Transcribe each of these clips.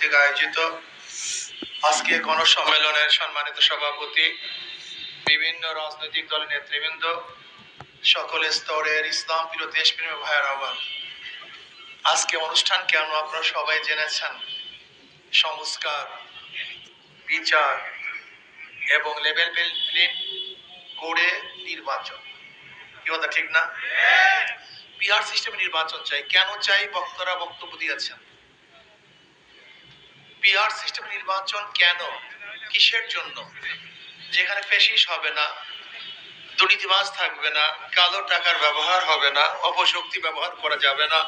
কর্তৃক আয়োজিত আজকে গণসম্মেলনের সম্মানিত সভাপতি বিভিন্ন রাজনৈতিক দলের নেতৃবৃন্দ সকল স্তরের ইসলাম প্রিয় দেশপ্রেমী ভাইয়ের আহ্বান। আজকে অনুষ্ঠান কেন আপনারা সবাই জেনেছেন? সংস্কার বিচার এবং লেভেল প্লেন করে নির্বাচন। কি কথা ঠিক না? পিআর সিস্টেমে নির্বাচন চাই। কেন চাই? বক্তারা বক্তব্য দিয়েছেন। পিআর সিস্টেম নির্বাচন কেন? কিসের জন্য? যেখানে পেশিস হবে না, দুর্নীতিবাজ থাকবে না, কালো টাকার ব্যবহার হবে না, অপশক্তি ব্যবহার করা যাবে না।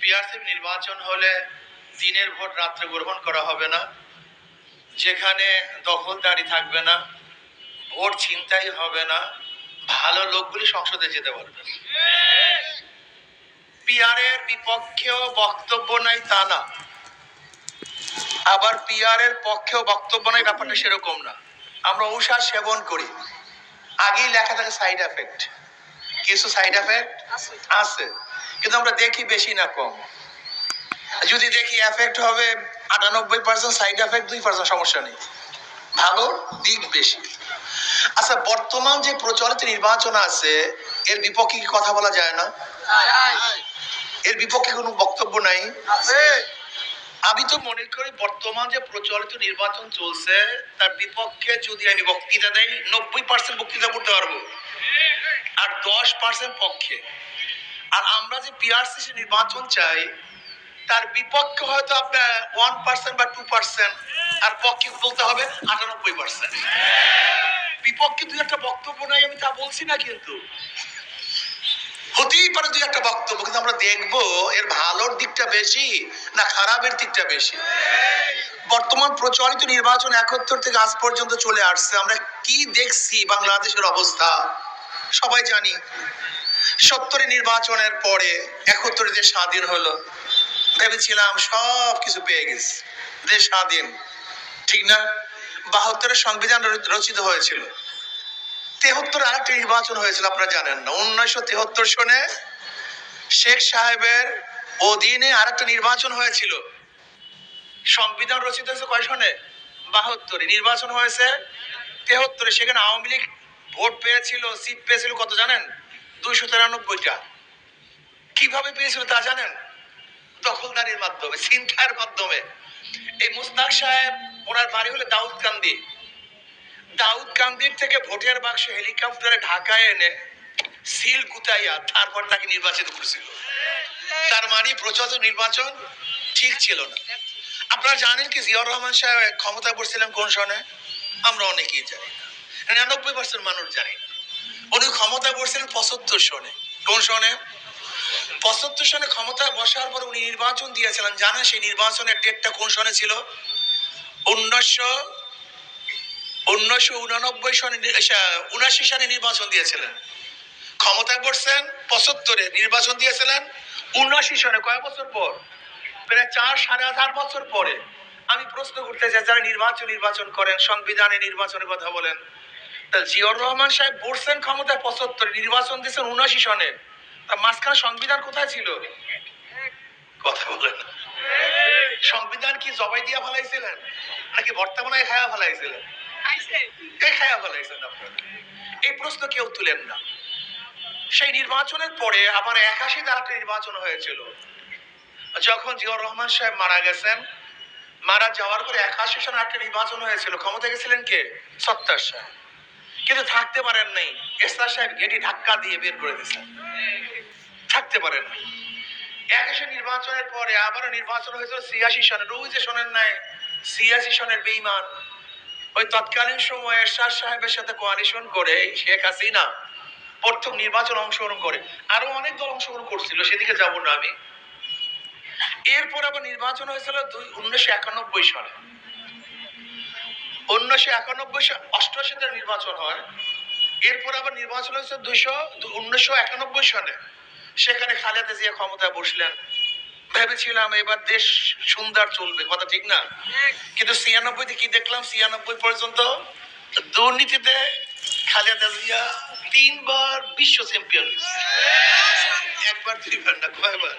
পিআরসি নির্বাচন হলে দিনের ভোট রাত্রে গ্রহণ করা হবে না, যেখানে দখলদারি থাকবে না, ভোট ছিনতাই হবে না, ভালো লোকগুলি সংসদে যেতে পারবে পিআরের বিপক্ষেও বক্তব্য নাই তা না। আবার পিআরের পক্ষেও বক্তব্য নাই ব্যাপারটা সেরকম না। আমরা ঔষধ সেবন করি। আগেই লেখা থাকে সাইড এফেক্ট কিছু সাইড এফেক্ট আছে। কিন্তু আমরা দেখি বেশি না কম। যদি দেখি এফেক্ট হবে আটানব্বই পার্সেন্ট সাইড এফেক্ট দুই পার্সেন্ট সমস্যা নেই। ভালো দিক বেশি। আচ্ছা বর্তমান যে প্রচলিত নির্বাচন আছে এর বিপক্ষে কি কথা বলা যায় না? এর বিপক্ষে কোনো বক্তব্য নাই? আমি তো মনে করি বর্তমান যে প্রচলিত নির্বাচন চলছে, তার বিপক্ষে যদি আমি বক্তৃতা দেই, নব্বই পার্সেন্ট বক্তৃতা করতে পারব। আর দশ পার্সেন্ট পক্ষে। আর আমরা যে পিআরসি নির্বাচন চাই, তার বিপক্ষে হয়তো আপনার ওয়ান পার্সেন্ট বা টু পার্সেন্ট আর পক্ষে বলতে হবে? আটানব্বই পার্সেন্ট বিপক্ষে দুই একটা বক্তব্য নাই, আমি তা বলছি না কিন্তু। হতেই পারে দুই একটা বক্তব্য, কিন্তু আমরা দেখব এর ভালোর দিকটা বেশি না খারাপের দিকটা বেশি। বর্তমান প্রচলিত নির্বাচন একাত্তর থেকে আজ পর্যন্ত চলে আসছে। আমরা কি দেখছি বাংলাদেশের অবস্থা? সবাই জানি। সত্তরে নির্বাচনের পরে একাত্তরে দেশ স্বাধীন হলো। ভেবেছিলাম সব কিছু পেয়ে গেছি। দেশ স্বাধীন। ঠিক না? বাহাত্তরের সংবিধান রচিত হয়েছিল। তেহত্তর আরেকটা নির্বাচন হয়েছিল, আপনারা জানেন না। উনিশশো তেহত্তর সনে শেখ সাহেবের অধীনে আরেকটা নির্বাচন হয়েছিল। সংবিধান রচিত হয়েছে কয় সনে? বাহাত্তরে। নির্বাচন হয়েছে তেহত্তরে। সেখানে আওয়ামী লীগ ভোট পেয়েছিল, সিট পেয়েছিল কত জানেন? দুইশো তিরানব্বইটা। কীভাবে পেয়েছিল তা জানেন? দখলদারির মাধ্যমে, ছিনতাইয়ের মাধ্যমে। এই মুস্তাক সাহেব, ওনার বাড়ি হলো দাউদ কান্দি দাউদ কান্দির থেকে ভোটের বাক্স হেলিকপ্টারে ঢাকায় এনে সিল গুতাইয়া তারপর তাকে নির্বাচিত করেছিল। তার মানে প্রচলিত নির্বাচন ঠিক ছিল না। আপনারা জানেন কি জিয়াউর রহমান সাহেব ক্ষমতা করছিলেন কোন সনে? আমরা অনেকেই জানি না। নিরানব্বই পার্সেন্ট মানুষ জানি না। উনি ক্ষমতা করছিলেন পঁচাত্তর সনে। কোন সনে? পঁচাত্তর সনে ক্ষমতায় বসার পর উনি নির্বাচন দিয়েছিলেন। জানেন সেই নির্বাচনের ডেটটা কোন সনে ছিল? উনিশশো উনিশশো উনানব্বই সনে উনাশি সালে নির্বাচন দিয়েছিলেন। ক্ষমতায় পড়ছেন পঁচাত্তরে নির্বাচন দিয়েছিলেন উনাশি সনে, কয় বছর পর? প্রায় চার সাড়ে চার বছর পরে। আমি প্রশ্ন করতে চাই, যারা নির্বাচন নির্বাচন করেন, সংবিধানে নির্বাচনের কথা বলেন তা জিয়র রহমান সাহেব বসছেন ক্ষমতায় পঁচাত্তরে, নির্বাচন দিয়েছেন উনাশি সনে। তা মাঝখানে সংবিধান কোথায় ছিল? কথা বলেন। সংবিধান কি জবাই দিয়া ফেলাইছিলেন, নাকি বর্তমানে খায়া ফেলাইছিলেন? এই প্রশ্ন কেউ তুলেন না। সেই নির্বাচনের পরে আবার একাশি তার নির্বাচন হয়েছিল। যখন জিয়াউর রহমান সাহেব মারা গেছেন, মারা যাওয়ার পরে একাশি সালে একটা নির্বাচন হয়েছিল। ক্ষমতা গেছিলেন কে? সত্তর সাহেব। কিন্তু থাকতে পারেন নাই। এসআর সাহেব গেটি ধাক্কা দিয়ে বের করে দিয়েছেন থাকতে পারেন নাই। একাশি নির্বাচনের পরে আবারও নির্বাচন হয়েছিল ছিয়াশি সনের ওই যে শোনেন নাই, ছিয়াশি সনের বেইমান ওই তৎকালীন সময়ে এরশাদ সাহেবের সাথে কোয়ালিশন করে শেখ হাসিনা প্রথম নির্বাচন অংশগ্রহণ করে। আরও অনেক দল অংশগ্রহণ করছিল, সেদিকে যাব না আমি। এরপর আবার নির্বাচন হয়েছিল দুই উনিশশো একানব্বই সালে। উনিশশো একানব্বই অষ্টআশিতে নির্বাচন হয়। এরপর আবার নির্বাচন হয়েছে দুইশো উনিশশো একানব্বই সালে। সেখানে খালেদা জিয়া ক্ষমতায় বসলেন। ভেবেছিলাম এবার দেশ সুন্দর চলবে, কথা ঠিক না? কিন্তু ছিয়ানব্বইতে কি দেখলাম? ছিয়ানব্বই পর্যন্ত দুর্নীতিতে খালেদা জিয়া তিনবার বিশ্ব চ্যাম্পিয়ন একবার, দুইবার না, কয়বার?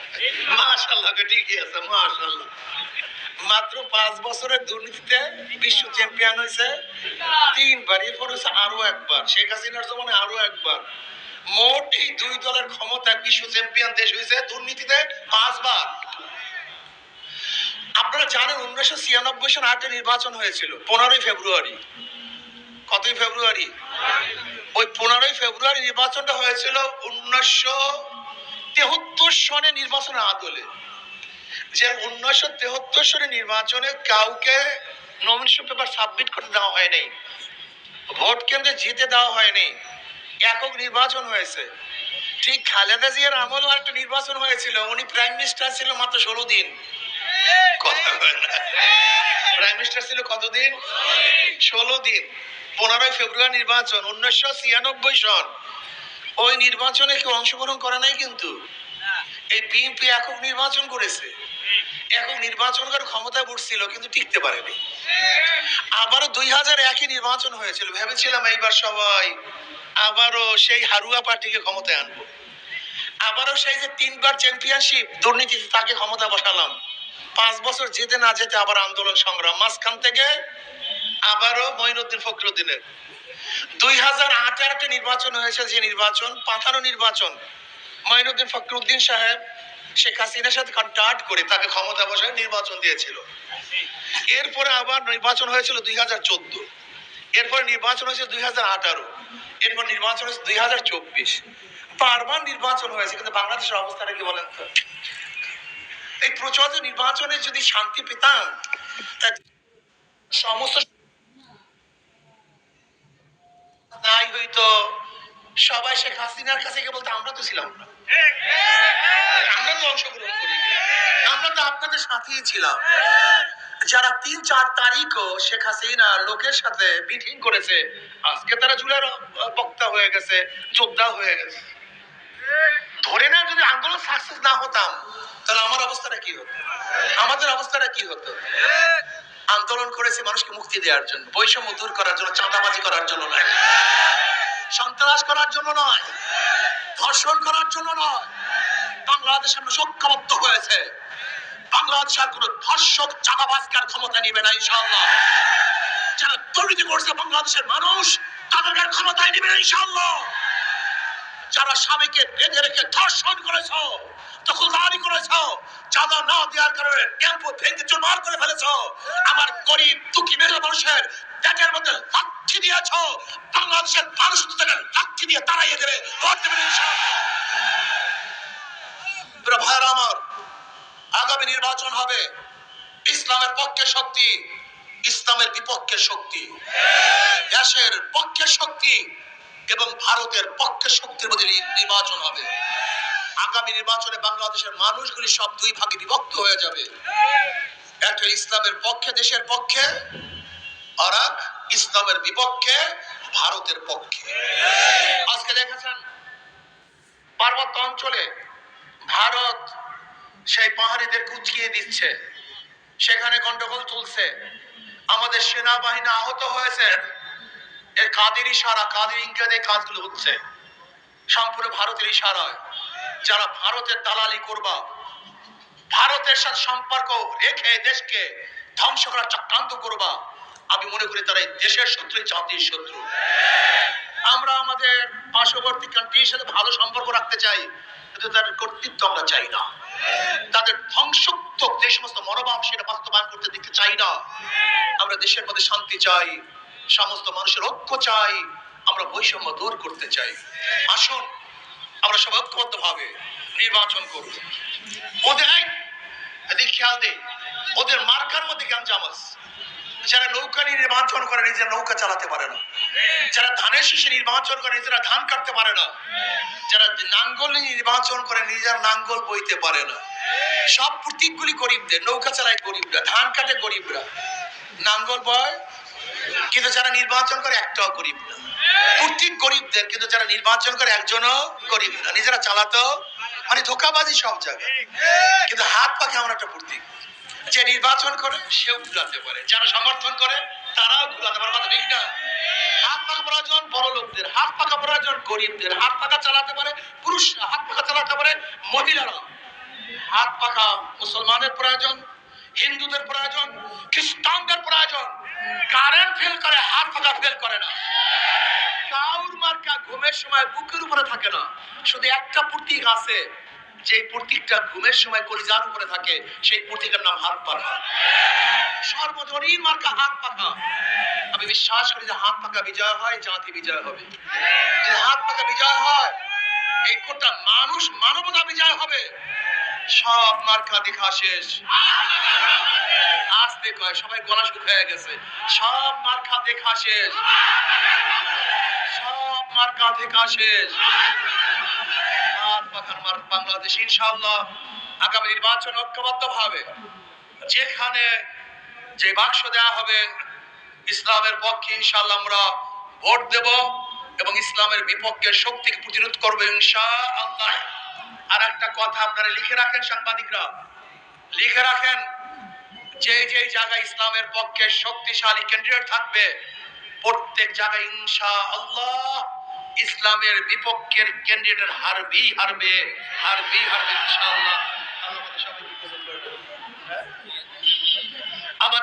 মাশাল্লাহ ঠিকই আছে মাশাল্লাহ মাত্র পাঁচ বছরের দুর্নীতিতে বিশ্ব চ্যাম্পিয়ন হয়েছে। তিনবার, এরপর হয়েছে আরও একবার। শেখ হাসিনার জমানে আরও একবার। মোট এই দুই দলের ক্ষমতা বিশ্ব চ্যাম্পিয়ন দেশ হয়েছে দুর্নীতিতে পাঁচবার। আপনারা জানেন উনিশশো ছিয়ানব্বই সাল আটে নির্বাচন হয়েছিল, পনেরোই ফেব্রুয়ারি। কতই ফেব্রুয়ারি? ওই পনেরোই ফেব্রুয়ারি নির্বাচনটা হয়েছিল উনিশশো তেহত্তর সনে নির্বাচনের আদলে। যে উনিশশো তেহত্তর সনে নির্বাচনে কাউকে নমিনেশন পেপার সাবমিট করতে দেওয়া হয়নি ভোট কেন্দ্রে জিতে দেওয়া হয়নি একক নির্বাচন হয়েছে। ঠিক খালেদা জিয়ার আমলও একটা নির্বাচন হয়েছিল। উনি প্রাইম মিনিস্টার ছিল মাত্র ষোলো দিন। প্রাইম মিনিস্টার ছিল কতদিন? ষোলো দিন। পনেরোই ফেব্রুয়ারি নির্বাচন, উনিশশো ছিয়ানব্বই সন। ওই নির্বাচনে কেউ অংশগ্রহণ করে নাই কিন্তু। এই বিএনপি একক নির্বাচন করেছে। একক নির্বাচন করে ক্ষমতায় বসছিল কিন্তু টিকতে পারেনি। আবারও দুই হাজার একই নির্বাচন হয়েছিল। ভেবেছিলাম এইবার সবাই আবারও সেই হারুয়া পার্টিকে ক্ষমতায় আনব। আবারও সেই যে তিনবার চ্যাম্পিয়নশিপ দুর্নীতিতে তাকে ক্ষমতা বসালাম। পাঁচ বছর যেতে না যেতে আবার আন্দোলন সংগ্রাম। মাঝখান থেকে আবারও মঈনুদ্দিন ফখরুদ্দিনের। দুই হাজার আটে একটা নির্বাচন হয়েছে যে নির্বাচন, পাঠানো নির্বাচন। মঈনুদ্দিন ফখরুদ্দিন সাহেব, শেখ হাসিনার সাথে কন্ট্যাক্ট করে তাকে ক্ষমতা বসায় নির্বাচন দিয়েছিল। এরপরে আবার নির্বাচন হয়েছিল দুই হাজার চোদ্দ। এরপরে নির্বাচন হয়েছে দুই হাজার আঠারো। এরপর নির্বাচন হয়েছে দুই হাজার চব্বিশ। বারবার নির্বাচন হয়েছে, কিন্তু বাংলাদেশের অবস্থাটা কি বলেন তো? এই প্রচলিত নির্বাচনে যদি শান্তি পেতাম সমস্ত নাই হইতো। সবাই শেখ হাসিনার কাছে গিয়ে আমরা তো ছিলাম না। আমরা তো অংশগ্রহণ করি আমরা তো আপনাদের সাথেই ছিলাম। যারা তিন চার তারিখও শেখ হাসিনা লোকের সাথে মিটিং করেছে, আজকে তারা জুলার বক্তা হয়ে গেছে, যোদ্ধা হয়ে গেছে। ধরে না যদি আন্দোলন সাকসেস না হতাম, তাহলে আমার অবস্থাটা কি হতো? আমাদের অবস্থাটা কি হতো? আন্দোলন করেছে মানুষকে মুক্তি দেওয়ার জন্য, বৈষম্য দূর করার জন্য, চাঁদাবাজি করার জন্য নয়। সন্ত্রাস করার জন্য নয়। ধর্ষণ করার জন্য নয়। বাংলাদেশের মানুষ ঐক্যবদ্ধ হয়েছে। বাংলাদেশের কোন ধর্ষক, চাঁদাবাজকার ক্ষমতা নিবে না ইনশাআল্লাহ যারা দুর্নীতি করছে বাংলাদেশের মানুষ, তাদের আর ক্ষমতায় নিবে না ইনশাআল্লাহ যারা স্বামীকে বেঁধে রেখে ধর্ষণ করেছ, দখলদারি করেছ, চাঁদা না দেওয়ার কারণে টেম্পো ভেঙে চুরমার করে ফেলেছ, আমার গরিব, দুঃখী মেঘলা মানুষের পেটের মধ্যে লাঠি দিয়েছ, বাংলাদেশের মানুষ তো তাকে লাঠি দিয়ে তাড়াইয়ে দেবে, ভোট দেবে ইনশাআল্লাহ। প্রিয় আমার আগামী নির্বাচন হবে। ইসলামের পক্ষে শক্তি, ইসলামের বিপক্ষে শক্তি। দেশের পক্ষে শক্তি এবং ভারতের পক্ষে শক্তির মধ্যে নির্বাচন হবে। আগামী নির্বাচনে বাংলাদেশের মানুষগুলি সব দুই ভাগে বিভক্ত হয়ে যাবে। একটা ইসলামের পক্ষে, দেশের পক্ষে, আর ইসলামের বিপক্ষে, ভারতের পক্ষে। আজকে দেখেছেন পার্বত্য অঞ্চলে ভারত সেই পাহাড়িদের কুচকিয়ে দিচ্ছে। সেখানে গন্ডগোল তুলছে। আমাদের সেনাবাহিনী আহত হয়েছে। এর কাদের ইশারা, কাদের ইঙ্গিতে কাজগুলো হচ্ছে। সম্পূর্ণ ভারতের ইশারায়। যারা ভারতের দালালি করবা, ভারতের সাথে সম্পর্ক রেখে দেশকে ধ্বংস করার চক্রান্ত করবা, আমি মনে করি তারা দেশের শত্রু জাতির শত্রু। আমরা আমাদের পার্শ্ববর্তী কান্ট্রির সাথে ভালো সম্পর্ক রাখতে চাই, কিন্তু তার কর্তৃত্ব আমরা চাই না। তাদের ধ্বংসাত্মক যে সমস্ত মনোভাব সেটা বাস্তবায়ন করতে দিতে চাই না। আমরা দেশের মধ্যে শান্তি চাই, সমস্ত মানুষের ঐক্য চাই, আমরা বৈষম্য দূর করতে চাই। আসুন, আমরা সব ঐক্যবদ্ধ ভাবে নির্বাচন করব। ওদের খেয়াল দে, ওদের মার্কার মধ্যে গ্যাঞ্জাম আছে। যারা নৌকা নিয়ে নির্বাচন করে নিজেরা নৌকা চালাতে পারে না। যারা ধানের শীষে নির্বাচন করে নিজেরা ধান কাটতে পারে না। যারা নাঙ্গল নিয়ে নির্বাচন করে নিজেরা নাঙ্গল বইতে পারে না। সব প্রতীকগুলি গরিবদের, নৌকা চালায় গরিবরা, ধান কাটে গরিবরা। নাঙ্গল বয়, কিন্তু যারা নির্বাচন করে একটাও গরিব না। প্রতীক গরিবদের, কিন্তু যারা নির্বাচন করে একজনও গরিব না। নিজেরা চালাতো মানে ধোকাবাজি সব জায়গায়। কিন্তু হাত পাখে আমার একটা প্রতীক? যে নির্বাচন করে, সেও ঘুরাতে পারে। যারা সমর্থন করে, তারাও ঘুরাতে পারে। কথা ঠিক না? হাত পাকা প্রয়োজন বড় লোকদের, হাত পাকা প্রয়োজন গরিবদের, হাত পাকা চালাতে পারে পুরুষরা, হাত পাকা চালাতে পারে মহিলারা। হাত পাকা মুসলমানের প্রয়োজন, হিন্দুদের প্রয়োজন, খ্রিস্টানদের প্রয়োজন। কারেন্ট ফেল করে, হাত পাকা ফেল করে না। কাউর মার্কা ঘুমের সময় বুকের উপরে থাকে না। শুধু একটা প্রতীক আছে যে প্রতীকটা ঘুমের সময় কলিজার উপরে থাকে, সেই প্রতীকের নাম হাত পাখা। সর্বজনীন মার্কা হাত পাখা। আমি বিশ্বাস করি যে হাত পাকা বিজয় হয়, জাতি বিজয় হবে। যদি হাত পাকা বিজয় হয়, এই কোটা মানুষ মানবতা বিজয় হবে। সব মার্কা দেখা শেষ। আসতে কয়, সবাই গলা শুকিয়ে গেছে। সব মার্কা দেখা শেষ। সব মার্কা দেখা শেষ। বাংলাদেশ আগামী নির্বাচন ঐক্যবদ্ধ ভাবে যেখানে যে বাক্স হবে, ইসলামের পক্ষে আমরা ভোট দেব এবং ইসলামের বিপক্ষে শক্তিকে প্রতিরোধ করব ইনশাআল্লাহ। আর একটা কথা আপনারা লিখে রাখেন সাংবাদিকরা। লিখে রাখেন যে যে জায়গায় ইসলামের পক্ষে শক্তিশালী ক্যান্ডিডেট থাকবে, প্রত্যেক জায়গায় ইনশা আল্লাহ ইসলামের বিপক্ষের ক্যান্ডিডেট হারবি হারবে হারবি হারবে ইনশাআল্লাহ। আমাদের